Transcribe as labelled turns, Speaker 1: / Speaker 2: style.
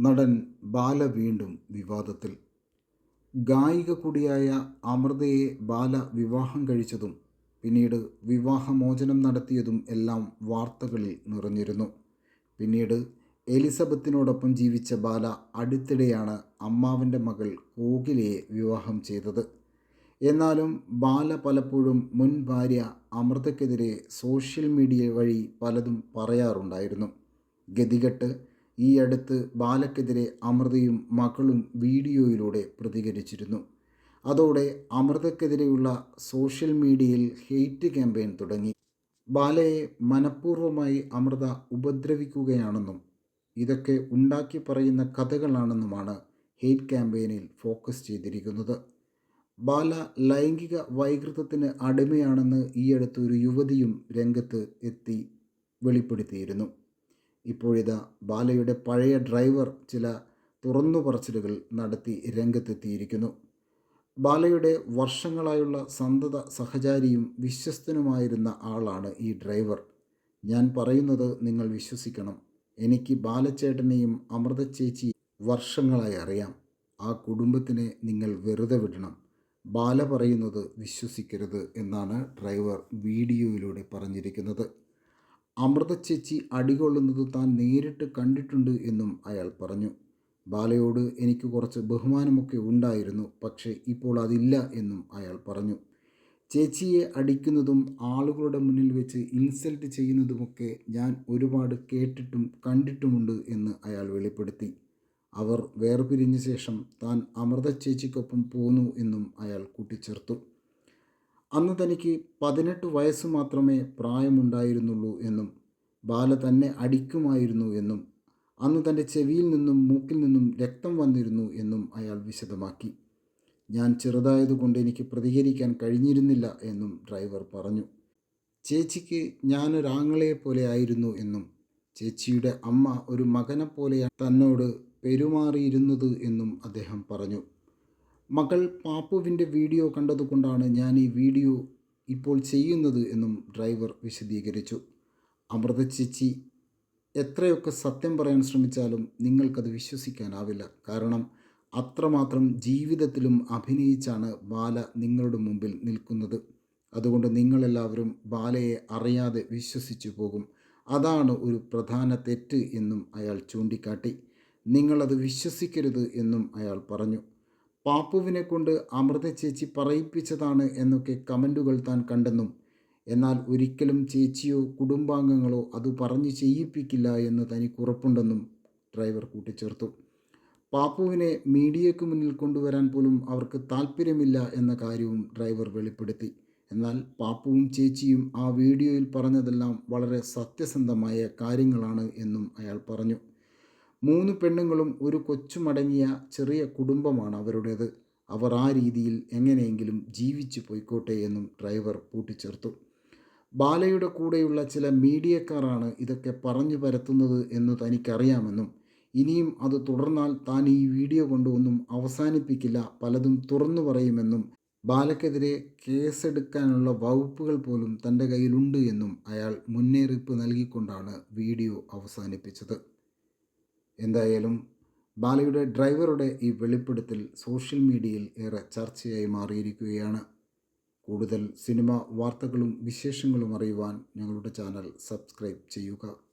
Speaker 1: നടൻ ബാല വീണ്ടും വിവാദത്തിൽ. ഗായിക കൂടിയായ അമൃതയെ ബാല വിവാഹം കഴിച്ചതും പിന്നീട് വിവാഹമോചനം നടത്തിയതും എല്ലാം വാർത്തകളിൽ നിറഞ്ഞിരുന്നു. പിന്നീട് എലിസബത്തിനോടൊപ്പം ജീവിച്ച ബാല അടുത്തിടെയാണ് അമ്മാവന്റെ മകൾ കോകിലയെ വിവാഹം ചെയ്തത്. എന്നാലും ബാല പലപ്പോഴും മുൻ ഭാര്യ അമൃതയ്ക്കെതിരെ സോഷ്യൽ മീഡിയ വഴി പലതും പറയാറുണ്ടായിരുന്നു. ഗതികെട്ട് ഈ അടുത്ത് ബാലക്കെതിരെ അമൃതയും മകളും വീഡിയോയിലൂടെ പ്രതികരിച്ചിരുന്നു. അതോടെ അമൃതക്കെതിരെയുള്ള സോഷ്യൽ മീഡിയയിൽ ഹെയ്റ്റ് ക്യാമ്പയിൻ തുടങ്ങി. ബാലയെ മനഃപൂർവമായി അമൃത ഉപദ്രവിക്കുകയാണെന്നും ഇതൊക്കെ ഉണ്ടാക്കി പറയുന്ന കഥകളാണെന്നുമാണ് ഹെയ്റ്റ് ക്യാമ്പയിനിൽ ഫോക്കസ് ചെയ്തിരിക്കുന്നത്. ബാല ലൈംഗിക വൈകൃതത്തിന് അടിമയാണെന്ന് ഈയടുത്ത് ഒരു യുവതിയും രംഗത്ത് എത്തി വെളിപ്പെടുത്തിയിരുന്നു. ഇപ്പോഴിതാ ബാലയുടെ പഴയ ഡ്രൈവർ ചില തുറന്നു പറച്ചിലുകൾ നടത്തി രംഗത്തെത്തിയിരിക്കുന്നു. ബാലയുടെ വർഷങ്ങളായുള്ള സന്തത സഹചാരിയും വിശ്വസ്തനുമായിരുന്ന ആളാണ് ഈ ഡ്രൈവർ. ഞാൻ പറയുന്നത് നിങ്ങൾ വിശ്വസിക്കണം. എനിക്ക് ബാലച്ചേട്ടനെയും അമൃത ചേച്ചി വർഷങ്ങളായി അറിയാം. ആ കുടുംബത്തിനെ നിങ്ങൾ വെറുതെ വിടണം. ബാല പറയുന്നത് വിശ്വസിക്കരുത് എന്നാണ് ഡ്രൈവർ വീഡിയോയിലൂടെ പറഞ്ഞിരിക്കുന്നത്. അമൃത ചേച്ചി അടികൊള്ളുന്നത് താൻ നേരിട്ട് കണ്ടിട്ടുണ്ട് എന്നും അയാൾ പറഞ്ഞു. ബാലയോട് എനിക്ക് കുറച്ച് ബഹുമാനമൊക്കെ ഉണ്ടായിരുന്നു പക്ഷേ ഇപ്പോൾ അതില്ല എന്നും അയാൾ പറഞ്ഞു. ചേച്ചിയെ അടിക്കുന്നതും ആളുകളുടെ മുന്നിൽ വെച്ച് ഇൻസൾട്ട് ചെയ്യുന്നതുമൊക്കെ ഞാൻ ഒരുപാട് കേട്ടിട്ടും കണ്ടിട്ടുമുണ്ട് എന്ന് അയാൾ വെളിപ്പെടുത്തി. അവർ വേർപിരിഞ്ഞ ശേഷം താൻ അമൃത ചേച്ചിക്കൊപ്പം പോന്നു എന്നും അയാൾ കൂട്ടിച്ചേർത്തു. അന്ന് തനിക്ക് പതിനെട്ട് വയസ്സ് മാത്രമേ പ്രായമുണ്ടായിരുന്നുള്ളൂ എന്നും ബാല തന്നെ അടിക്കുമായിരുന്നു എന്നും അന്ന് തന്റെ ചെവിയിൽ നിന്നും മൂക്കിൽ നിന്നും രക്തം വന്നിരുന്നു എന്നും അയാൾ വിശദമാക്കി. ഞാൻ ചെറുതായതുകൊണ്ട് എനിക്ക് പ്രതികരിക്കാൻ കഴിഞ്ഞിരുന്നില്ല എന്നും ഡ്രൈവർ പറഞ്ഞു. ചേച്ചിക്ക് ഞാനൊരാങ്ങളെ പോലെ ആയിരുന്നു എന്നും ചേച്ചിയുടെ അമ്മ ഒരു മകനെ പോലെയാണ് തന്നോട് പെരുമാറിയിരുന്നത് എന്നും അദ്ദേഹം പറഞ്ഞു. മകൾ പാപ്പുവിന്റെ വീഡിയോ കണ്ടതുകൊണ്ടാണ് ഞാൻ ഈ വീഡിയോ ഇപ്പോൾ ചെയ്യുന്നത് എന്നും ഡ്രൈവർ വിശദീകരിച്ചു. അമൃത ചേച്ചി എത്രയൊക്കെ സത്യം പറയാൻ ശ്രമിച്ചാലും നിങ്ങൾക്കത് വിശ്വസിക്കാനാവില്ല. കാരണം അത്രമാത്രം ജീവിതത്തിലും അഭിനയിച്ചാണ് ബാല നിങ്ങളുടെ മുമ്പിൽ നിൽക്കുന്നത്. അതുകൊണ്ട് നിങ്ങളെല്ലാവരും ബാലയെ അറിയാതെ വിശ്വസിച്ചു പോകും. അതാണ് ഒരു പ്രധാന തെറ്റ് എന്നും അയാൾ ചൂണ്ടിക്കാട്ടി. നിങ്ങളത് വിശ്വസിക്കരുത് എന്നും അയാൾ പറഞ്ഞു. പാപ്പുവിനെ കൊണ്ട് അമൃത ചേച്ചി പറയിപ്പിച്ചതാണ് എന്നൊക്കെ കമന്റുകൾ താൻ കണ്ടെന്നും എന്നാൽ ഒരിക്കലും ചേച്ചിയോ കുടുംബാംഗങ്ങളോ അത് പറഞ്ഞു ചെയ്യിപ്പിക്കില്ല എന്ന് തനിക്ക് ഉറപ്പുണ്ടെന്നും ഡ്രൈവർ കൂട്ടിച്ചേർത്തു. പാപ്പുവിനെ മീഡിയയ്ക്ക് മുന്നിൽ കൊണ്ടുവരാൻ പോലും അവർക്ക് താല്പര്യമില്ല എന്ന കാര്യവും ഡ്രൈവർ വെളിപ്പെടുത്തി. എന്നാൽ പാപ്പുവും ചേച്ചിയും ആ വീഡിയോയിൽ പറഞ്ഞതെല്ലാം വളരെ സത്യസന്ധമായ കാര്യങ്ങളാണ് എന്നും അയാൾ പറഞ്ഞു. മൂന്ന് പെണ്ണുങ്ങളും ഒരു കൊച്ചുമടങ്ങിയ ചെറിയ കുടുംബമാണ് അവരുടേത്. അവർ ആ രീതിയിൽ എങ്ങനെയെങ്കിലും ജീവിച്ചു പോയിക്കോട്ടെ എന്നും ഡ്രൈവർ കൂട്ടിച്ചേർത്തു. ബാലയുടെ കൂടെയുള്ള ചില മീഡിയക്കാരാണ് ഇതൊക്കെ പറഞ്ഞു പരത്തുന്നത് എന്ന് തനിക്കറിയാമെന്നും ഇനിയും അത് തുടർന്നാൽ താൻ ഈ വീഡിയോ കൊണ്ടൊന്നും അവസാനിപ്പിക്കില്ല പലതും തുറന്നു പറയുമെന്നും ബാലക്കെതിരെ കേസെടുക്കാനുള്ള വകുപ്പുകൾ പോലും തന്റെ കയ്യിലുണ്ട് എന്നും അയാൾ മുന്നേറിപ്പ് നൽകിക്കൊണ്ടാണ് വീഡിയോ അവസാനിപ്പിച്ചത്. എന്തായാലും ബാലയുടെ ഡ്രൈവറുടെ ഈ വെളിപ്പെടുത്തൽ സോഷ്യൽ മീഡിയയിൽ ഏറെ ചർച്ചയായി മാറിയിരിക്കുകയാണ്. കൂടുതൽ സിനിമ വാർത്തകളും വിശേഷങ്ങളും അറിയുവാൻ ഞങ്ങളുടെ ചാനൽ സബ്സ്ക്രൈബ് ചെയ്യുക.